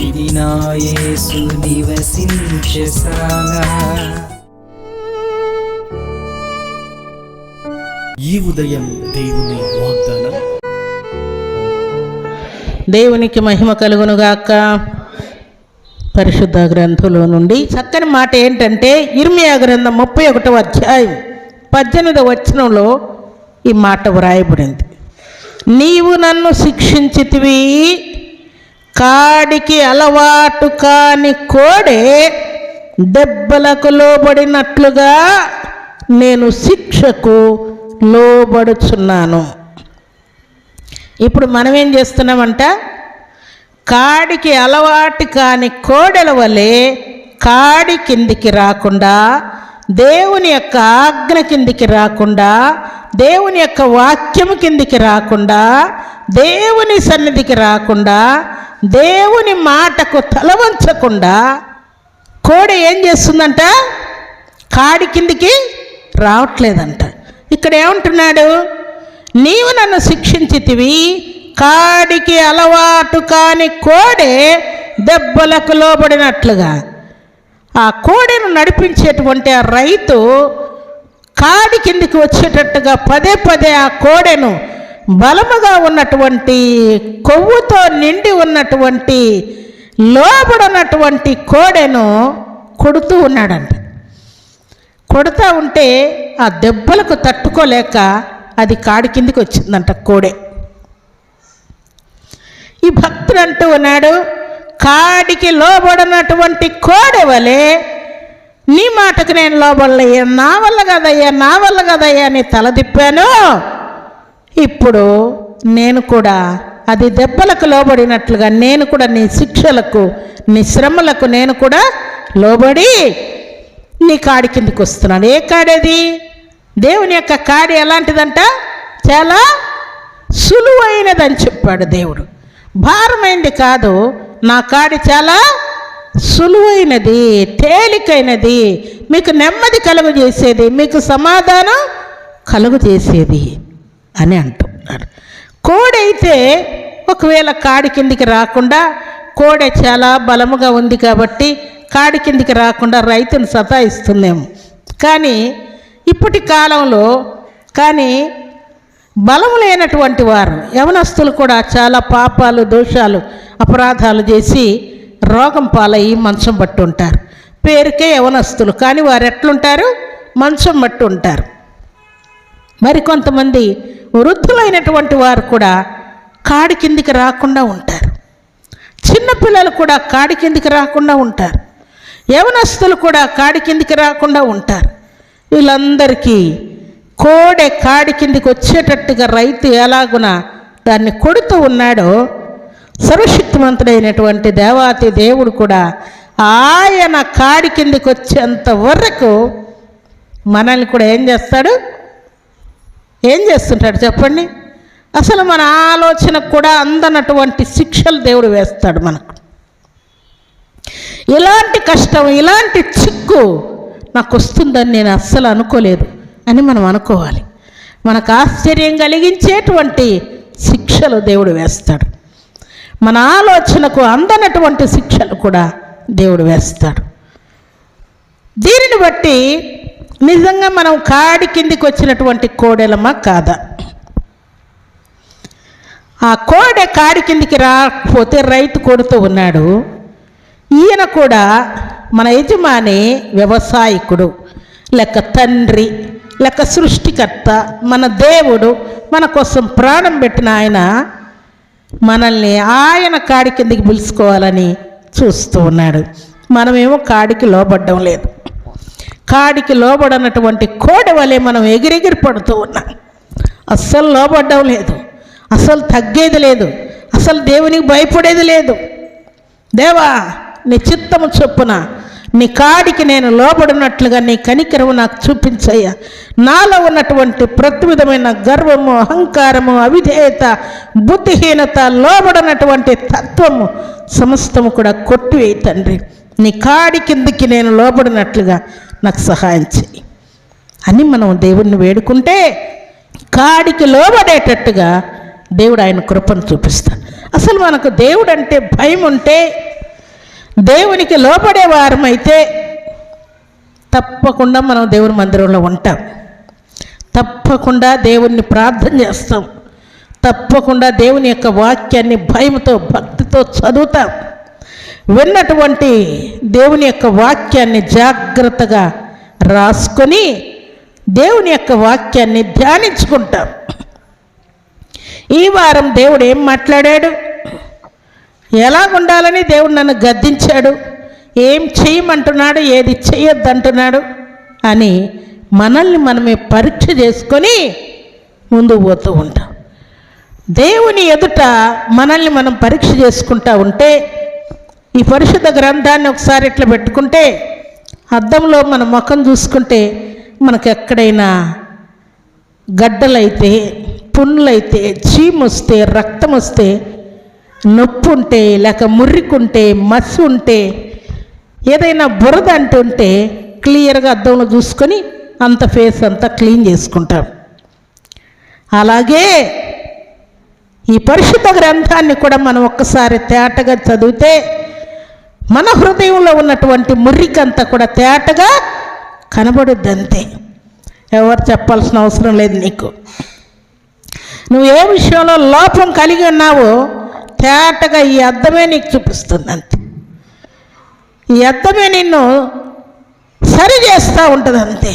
ఇది నా యేసు నివసించశాల ఈ ఉదయం దేవుని వాగ్దానం. దేవునికి మహిమ కలుగునుగాక. పరిశుద్ధ గ్రంథంలో నుండి చక్కని మాట ఏంటంటే ఇర్మియా గ్రంథం ముప్పై ఒకటవ అధ్యాయం పద్దెనిమిదవ వచనంలో ఈ మాట వ్రాయబడింది. నీవు నన్ను శిక్షించితివి. కాడికి అలవాటు కాని కోడే దెబ్బలకు లోబడినట్లుగా నేను శిక్షకు లోబడుచున్నాను. ఇప్పుడు మనం ఏం చేస్తున్నామంట? కాడికి అలవాటు కాని కోడెల వలె కాడి కిందికి రాకుండా దేవుని యొక్క ఆజ్ఞ కిందికి రాకుండా దేవుని యొక్క వాక్యం కిందికి రాకుండా దేవుని సన్నిధికి రాకుండా దేవుని మాటకు తలవంచకుండా కోడ ఏం చేస్తుందంట? కాడి కిందికి రావట్లేదంట. ఇక్కడ ఏమంటున్నాడు? నీవు నన్ను శిక్షించితివి కాడికి అలవాటు కాని కోడే దెబ్బలకు లోబడినట్లుగా. ఆ కోడెను నడిపించేటువంటి ఆ రైతు కాడి కిందికి వచ్చేటట్టుగా పదే పదే ఆ కోడెను బలముగా ఉన్నటువంటి కొవ్వుతో నిండి ఉన్నటువంటి లోబడినటువంటి కోడెను కొడుతూ ఉన్నాడంట. కొడుతూ ఉంటే ఆ దెబ్బలకు తట్టుకోలేక అది కాడి కిందికి వచ్చిందంట కోడే. ఈ భక్తుడు అంటూ ఉన్నాడు కాడికి లోబడినటువంటి కోడెవలే నీ మాటకు నేను లోబడలయ్యా నా వల్ల కదయ్యా నా వల్ల కదయ్యా అని తలదిప్పాను ఇప్పుడు నేను కూడా అది దెబ్బలకు లోబడినట్లుగా నేను కూడా నీ శిక్షలకు నీ శ్రమలకు నేను కూడా లోబడి నీ కాడి కిందికి వస్తున్నాను. ఏ కాడేది? దేవుని యొక్క కాడి ఎలాంటిదంట? చాలా సులువైనదని చెప్పాడు దేవుడు. భారమైంది కాదు నా కాడి చాలా సులువైనది తేలికైనది మీకు నెమ్మది కలుగు చేసేది మీకు సమాధానం కలుగు చేసేది అని అంటున్నాడు. కోడైతే అయితే ఒకవేళ కాడి కిందికి రాకుండా కోడె చాలా బలముగా ఉంది కాబట్టి కాడి కిందికి రాకుండా రైతును సతాయిస్తుందేమో. కానీ ఇప్పటి కాలంలో కానీ బలము లేనటువంటి వారు యవనస్తులు కూడా చాలా పాపాలు దోషాలు అపరాధాలు చేసి రోగం పాలయ్యి మంచం పట్టు ఉంటారు. పేరుకే యవనస్తులు. కానీ వారు ఎట్లుంటారు? మంచం పట్టు ఉంటారు. మరి కొంతమంది వృద్ధులైనటువంటి వారు కూడా కాడి కిందికి రాకుండా ఉంటారు. చిన్నపిల్లలు కూడా కాడి కిందికి రాకుండా ఉంటారు. యవనస్తులు కూడా కాడి కిందికి రాకుండా ఉంటారు. వీళ్ళందరికీ కోడె కాడి కిందికి వచ్చేటట్టుగా రైతు ఎలాగున దాన్ని కొడుతూ ఉన్నాడో సర్వశక్తిమంతుడైనటువంటి దేవాతి దేవుడు కూడా ఆయన కాడి కిందికి వచ్చేంత వరకు మనల్ని కూడా ఏం చేస్తాడు? ఏం చేస్తుంటాడు చెప్పండి? అసలు మన ఆలోచనకు కూడా అందనటువంటి శిక్షలు దేవుడు వేస్తాడు మనకు. ఇలాంటి కష్టం ఇలాంటి చిక్కు నాకు వస్తుందని నేను అస్సలు అనుకోలేదు. అని మనం అనుకోవాలి. మనకు ఆశ్చర్యం కలిగించేటువంటి శిక్షలు దేవుడు వేస్తాడు. మన ఆలోచనకు అందనటువంటి శిక్షలు కూడా దేవుడు వేస్తాడు. దీనిని బట్టి నిజంగా మనం కాడి కిందికి వచ్చినటువంటి కోడెలమా కాదా? ఆ కోడె కాడి కిందికి రాకపోతే రైతు కొడుతూ ఉన్నాడు. ఈయన కూడా మన యజమాని వ్యవసాయకుడు లేక తండ్రి లెక్క సృష్టికర్త మన దేవుడు మన కోసం ప్రాణం పెట్టిన ఆయన మనల్ని ఆయన కాడి కిందకి పిలుచుకోవాలని చూస్తూ ఉన్నాడు. మనమేమో కాడికి లోబడ్డం లేదు. కాడికి లోబడనటువంటి కోడి వలె మనం ఎగిరెగిరి పడుతూ ఉన్నాం. అస్సలు లోబడ్డం లేదు. అసలు తగ్గేది లేదు. అసలు దేవునికి భయపడేది లేదు. దేవా నీ చిత్తము చొప్పున నీ కాడికి నేను లోబడినట్లుగా నీ కనికరము నాకు చూపించయ్యా. నాలో ఉన్నటువంటి ప్రతి విధమైన గర్వము అహంకారము అవిధేయత బుద్ధిహీనత లోబడినటువంటి తత్వము సమస్తము కూడా కొట్టివేయి తండ్రి. నీ కాడి కిందికి నేను లోబడినట్లుగా నాకు సహాయం చెయ్యి. అని మనం దేవుణ్ణి వేడుకుంటే కాడికి లోబడేటట్టుగా దేవుడు ఆయన కృపను చూపిస్తాడు. అసలు మనకు దేవుడు అంటే భయం ఉంటే దేవునికి లోపడే వారమైతే తప్పకుండా మనం దేవుని మందిరంలో ఉంటాం. తప్పకుండా దేవుణ్ణి ప్రార్థన చేస్తాం. తప్పకుండా దేవుని యొక్క వాక్యాన్ని భయంతో భక్తితో చదువుతాం. విన్నటువంటి దేవుని యొక్క వాక్యాన్ని జాగ్రత్తగా రాసుకొని దేవుని యొక్క వాక్యాన్ని ధ్యానించుకుంటాం. ఈ వారం దేవుడు ఏం మాట్లాడాడు? ఎలా ఉండాలని దేవుడు నన్ను గద్దించాడు? ఏం చేయమంటున్నాడు? ఏది చేయొద్దంటున్నాడు? అని మనల్ని మనమే పరీక్ష చేసుకొని ముందుకు పోతూ ఉంటాం. దేవుని ఎదుట మనల్ని మనం పరీక్ష చేసుకుంటా ఉంటే ఈ పరిశుద్ధ గ్రంథాన్ని ఒకసారి ఇట్లా పెట్టుకుంటే అద్దంలో మన ముఖం చూసుకుంటే మనకు ఎక్కడైనా గడ్డలైతే పుండ్లైతే చీము వస్తే రక్తం వస్తే నొప్పి ఉంటే లేక ముర్రికుంటే మసి ఉంటే ఏదైనా బురద అంటుంటే క్లియర్గా అద్దంలో చూసుకొని అంత ఫేస్ అంతా క్లీన్ చేసుకుంటాం. అలాగే ఈ పరిశుద్ధ గ్రంథాన్ని కూడా మనం ఒక్కసారి తేటగా చదివితే మన హృదయంలో ఉన్నటువంటి మురికంతా కూడా తేటగా కనబడుద్ది అంతే. ఎవరు చెప్పాల్సిన అవసరం లేదు నీకు. నువ్వు ఏ విషయంలో లోపం కలిగి ఉన్నావో తేటగా ఈ అద్దమే నీకు చూపిస్తుంది అంతే ఈ అద్దమే నిన్ను సరి చేస్తూ ఉంటుంది అంతే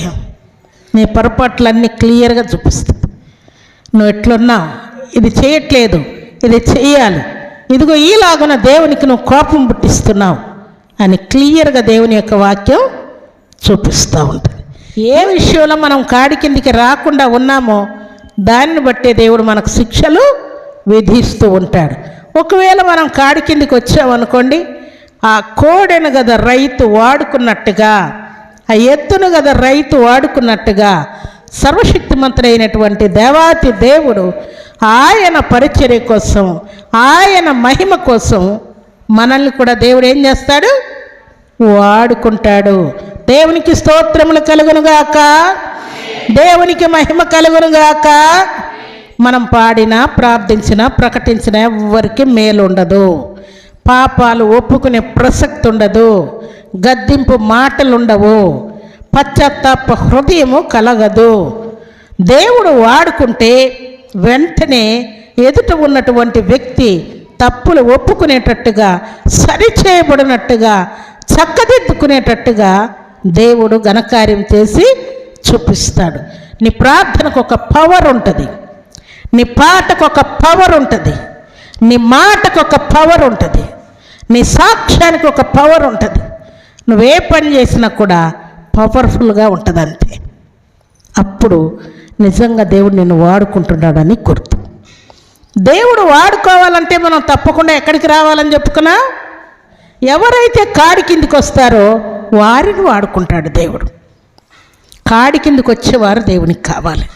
నీ పొరపాట్లన్నీ క్లియర్గా చూపిస్తుంది నువ్వు ఎట్లున్నావు? ఇది చేయట్లేదు. ఇది చేయాలి ఇదిగో ఈలాగున దేవునికి నువ్వు కోపం పుట్టిస్తున్నావు అని క్లియర్గా దేవుని యొక్క వాక్యం చూపిస్తూ ఉంటుంది. ఏ విషయంలో మనం కాడి కిందికి రాకుండా ఉన్నామో దాన్ని బట్టే దేవుడు మనకు శిక్షలు విధిస్తూ ఉంటాడు. ఒకవేళ మనం కాడి కిందికి వచ్చామనుకోండి ఆ కోడెను గద రైతు వాడుకున్నట్టుగా ఆ ఎత్తును గద రైతు వాడుకున్నట్టుగా సర్వశక్తిమంతుడైనటువంటి దేవాతి దేవుడు ఆయన పరిచర్య కోసం ఆయన మహిమ కోసం మనల్ని కూడా దేవుడు ఏం చేస్తాడు? వాడుకుంటాడు. దేవునికి స్తోత్రములు కలుగునుగాక. దేవునికి మహిమ కలుగునుగాక. మనం పాడినా ప్రార్థించినా ప్రకటించినా ఎవ్వరికి మేలు ఉండదు పాపాలు ఒప్పుకునే ప్రసక్తి ఉండదు. గద్దింపు మాటలు ఉండవు పశ్చాత్తాప హృదయము కలగదు. దేవుడు వాడుకుంటే వెంటనే ఎదుట ఉన్నటువంటి వ్యక్తి తప్పులు ఒప్పుకునేటట్టుగా సరిచేయబడినట్టుగా చక్కదిద్దుకునేటట్టుగా దేవుడు ఘనకార్యం చేసి చూపిస్తాడు. నీ ప్రార్థనకు ఒక పవర్ ఉంటుంది. నీ పాటకు ఒక పవర్ ఉంటుంది. నీ మాటకు ఒక పవర్ ఉంటుంది. నీ సాక్ష్యానికి ఒక పవర్ ఉంటుంది. నువ్వే పని చేసినా కూడా పవర్ఫుల్గా ఉంటుంది అంతే అప్పుడు నిజంగా దేవుడు నిన్ను వాడుకుంటున్నాడని గుర్తు. దేవుడు వాడుకోవాలంటే మనం తప్పకుండా ఎక్కడికి రావాలని చెప్పుకున్నా? ఎవరైతే కాడి కిందికి వస్తారో వారిని వాడుకుంటాడు దేవుడు. కాడి కిందికి వచ్చేవారు దేవునికి కావాలి.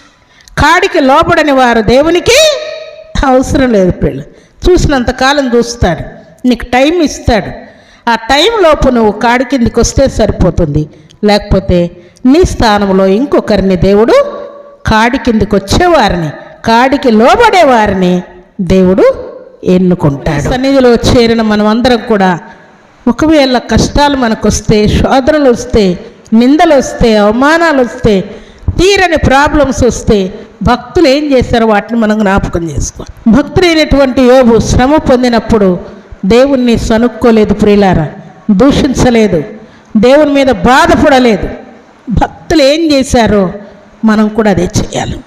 కాడికి లోపడని వారు దేవునికి అవసరం లేదు పిల్ల. చూసినంత కాలం చూస్తాడు. నీకు టైం ఇస్తాడు. ఆ టైం లోపు నువ్వు కాడి కిందికి వస్తే సరిపోతుంది. లేకపోతే నీ స్థానంలో ఇంకొకరిని దేవుడు కాడి కిందికి వచ్చేవారిని కాడికి లోబడేవారిని దేవుడు ఎన్నుకుంటాడు. సన్నిధిలో చేరిన మనం అందరం కూడా ఒకవేళ కష్టాలు మనకు వస్తే శోధనలు వస్తే నిందలు వస్తే అవమానాలు వస్తే తీరని ప్రాబ్లమ్స్ వస్తే భక్తులు ఏం చేశారో వాటిని మనం జ్ఞాపకం చేసుకోవాలి. భక్తులైనటువంటి యోబు శ్రమ పొందినప్పుడు దేవుణ్ణి సనుక్కోలేదు ప్రియులారా. దూషించలేదు. దేవుని మీద బాధపడలేదు భక్తులు ఏం చేశారో మనం కూడా అదే చేయాలి.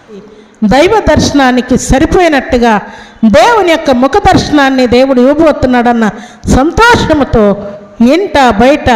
దైవ దర్శనానికి సరిపోయినట్టుగా దేవుని యొక్క ముఖ దర్శనాన్ని దేవుడు ఇవ్వబోతున్నాడన్న సంతోషముతో ఇంట బయట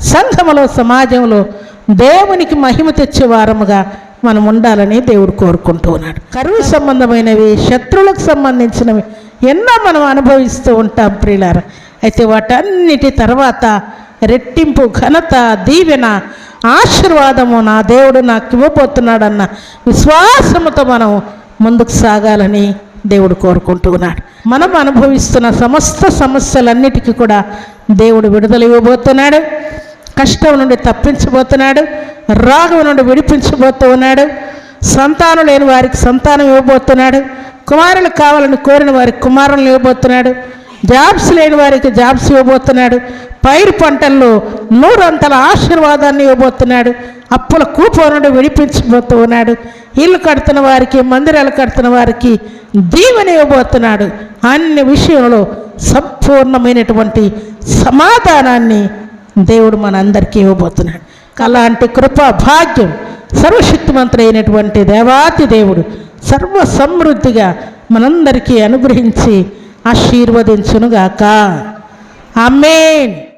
సంఘములో సమాజంలో దేవునికి మహిమ తెచ్చే వారముగా మనం ఉండాలని దేవుడు కోరుకుంటూ ఉన్నాడు. కరువు సంబంధమైనవి శత్రువులకు సంబంధించినవి ఎన్నో మనం అనుభవిస్తూ ఉంటాం ప్రియులార. అయితే వాటన్నిటి తర్వాత రెట్టింపు ఘనత దీవెన ఆశీర్వాదము నా దేవుడు నాకు ఇవ్వబోతున్నాడన్న విశ్వాసముతో మనం ముందుకు సాగాలని దేవుడు కోరుకుంటూ ఉన్నాడు. మనం అనుభవిస్తున్న సమస్త సమస్యలన్నిటికీ కూడా దేవుడు విడుదల ఇవ్వబోతున్నాడు. కష్టం నుండి తప్పించబోతున్నాడు రాగం నుండి విడిపించబోతూ ఉన్నాడు సంతానం లేని వారికి సంతానం ఇవ్వబోతున్నాడు కుమారులు కావాలని కోరిన వారికి కుమారులను ఇవ్వబోతున్నాడు జాబ్స్ లేని వారికి జాబ్స్ ఇవ్వబోతున్నాడు పైరు పంటల్లో నూరంతల ఆశీర్వాదాన్ని ఇవ్వబోతున్నాడు అప్పుల కూపం నుండి విడిపించబోతూ ఉన్నాడు ఇల్లు కడుతున్న వారికి మందిరాలు కడుతున్న వారికి దీవెని ఇవ్వబోతున్నాడు. అన్ని విషయంలో సంపూర్ణమైనటువంటి సమాధానాన్ని దేవుడు మనందరికీ ఇవ్వబోతున్నాడు. అలాంటి కృపా భాగ్యం సర్వశక్తిమంతుడు అయినటువంటి దేవాతి దేవుడు సర్వ సమృద్ధిగా మనందరికీ అనుగ్రహించి ఆశీర్వదించునుగాక. ఆమేన్.